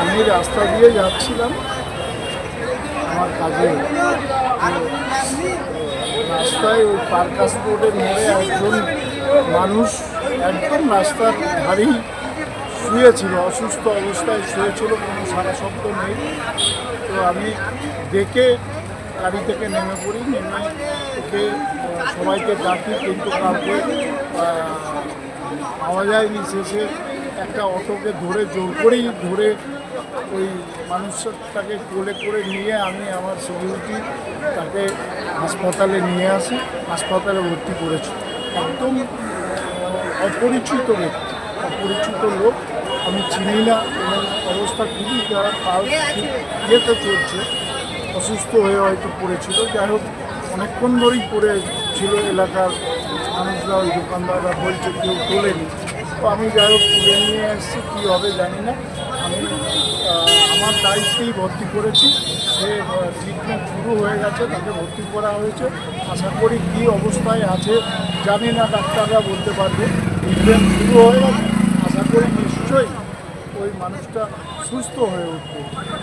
আমি রাস্তা দিয়ে যাচ্ছিলাম। আমার কাজে রাস্তায় ওই পার্কাস রোডের মোড়ে একজন মানুষ একদম রাস্তার ধারেই শুয়েছিল, অসুস্থ অবস্থায় শুয়েছিল, কোনো সারা শব্দ নেই। তো আমি দেখে গাড়ি থেকে নেমে পড়ি, নেমে ওকে সবাইকে ডাকি, কিন্তু কাউকে পাওয়া যায়নি শেষে একটা অটোকে ধরে জোর করেই ধরে ওই মানুষটাকে কোলে করে নিয়ে আমি আমার সিকিউরিটি তাকে হাসপাতালে নিয়ে আসি, হাসপাতালে ভর্তি করেছি। একদম অপরিচিত ব্যক্তি, অপরিচিত লোক, আমি চিনি না এবং অবস্থা খুবই যারা পালস ইয়েতে চলছে, অসুস্থ হয়ে হয়তো পড়েছিল। যাই হোক, অনেকক্ষণ ধরেই পড়ে ছিল এলাকার মানুষরা, ওই দোকানদাররা বলছে কেউ তোলেনি। তো আমি যাই হোক, তুলে নিয়ে এসেছি, কী হবে জানি না। আমার দায়িত্বেই ভর্তি করেছি। সে ট্রিটমেন্ট শুরু হয়ে গেছে তাকে ভর্তি করা হয়েছে। আশা করি কী অবস্থায় আছে জানি না ডাক্তাররা বলতে পারবে। ট্রিটমেন্ট শুরু হয়ে গেছে। আশা করি নিশ্চয়ই ওই মানুষটা সুস্থ হয়ে উঠবে।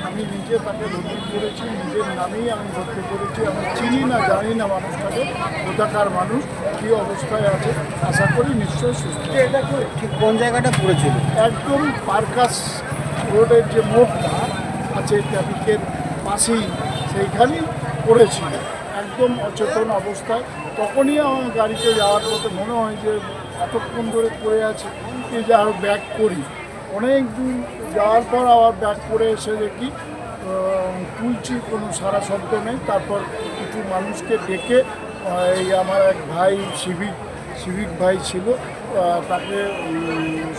আমি নিজে তাকে ভর্তি করেছি নিজের নামেই আমি ভর্তি করেছি। আমি চিনি না জানি না মানুষটাকে কোথাকার মানুষ কী অবস্থায় আছে। আশা করি নিশ্চয়ই সুস্থ এটা ঠিক কোন জায়গাটা পড়েছিল? একদম পার্কাস রোডের যে মোড়টা আছে ট্রাফিকের পাশেই সেইখানেই পড়েছিল। একদম অচেতন অবস্থায়। তখনই আমার গাড়িতে যাওয়ার পথে মনে হয় যে এতক্ষণ ধরে পড়ে আছে এই যে আরও ব্যাক করি। অনেক দূর যাওয়ার পর আবার ব্যাক করে এসে দেখি তুলছি, কোনো সারা শব্দ নেই। তারপর কিছু মানুষকে ডেকে এই আমার এক ভাই সিভিক সিভিক ভাই ছিল তাকে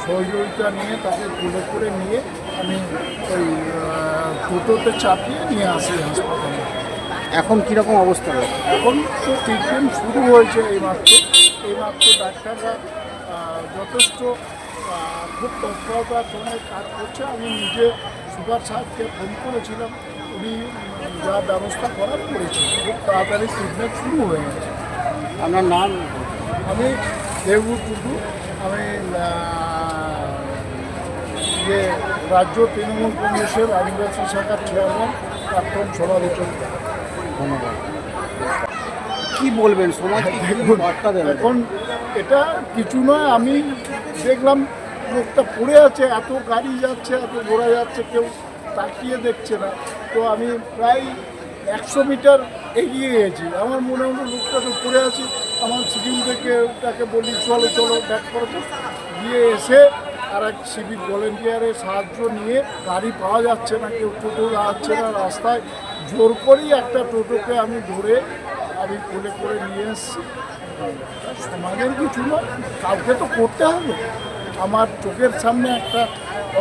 সহযোগিতা নিয়ে তাকে তুলে করে নিয়ে আমি ওই টোটোতে চাপিয়ে নিয়ে আসি হাসপাতালে। এখন কীরকম অবস্থা? এখন তো ট্রিটমেন্ট শুরু হয়েছে এইমাত্র। এইমাত্র ডাক্তাররা যথেষ্ট খুব তৎপরতার সঙ্গে কাজ করছে। আমি নিজে সুপার সাহেবকে ফোন করেছিলাম। উনি যা ব্যবস্থা করার করেছেন। খুব তাড়াতাড়ি ট্রিটমেন্ট শুরু হয়ে গেছে। আপনার নাম? আমি দেবু টুডু আমি ইয়ে রাজ্য তৃণমূল কংগ্রেসের আদিবাসী শাখার চেয়ারম্যান প্রাক্তন সভাধিপতি ধন্যবাদ। কি বলবেন? সমাজকে বার্তা দেবেন? এখন এটা কিছু নয় আমি দেখলাম লোকটা পড়ে আছে এত গাড়ি যাচ্ছে এত ঘোরা যাচ্ছে কেউ তাকিয়ে দেখছে না। তো আমি প্রায় একশো মিটার এগিয়ে গেছি। আমার মনে হলো লোকটা তো পড়ে আছে আমার সিভিল থেকে তাকে বলি চলো চলো ব্যাক করো তো। গিয়ে এসে আর এক সিভিক ভলেন্টিয়ারের সাহায্য নিয়ে গাড়ি পাওয়া যাচ্ছে না, কেউ টোটো যাচ্ছে না রাস্তায়। জোর করেই একটা টোটোকে আমি ধরে আমি কোলে করে নিয়ে এসেছি। সমাজের কিছু না, কাউকে তো করতে হবে। আমার চোখের সামনে একটা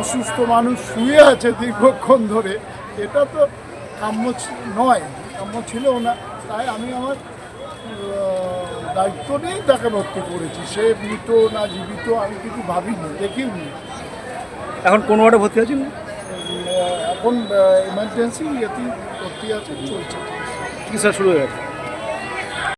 অসুস্থ মানুষ শুয়ে আছে দীর্ঘক্ষণ ধরে। এটা তো কাম্য নয়, কাম্য ছিল না। তাই আমি আমার দায়িত্ব নিয়েই তাকে ভর্তি করেছি। সে মৃত না জীবিত আমি কিছু ভাবিনি দেখিনি। এখন কোন ওয়ার্ডে ভর্তি আছেন? এখন এমার্জেন্সি ইয়েতেই ভর্তি আছে চলছে। চিকিৎসা শুরু হয়ে গেছে।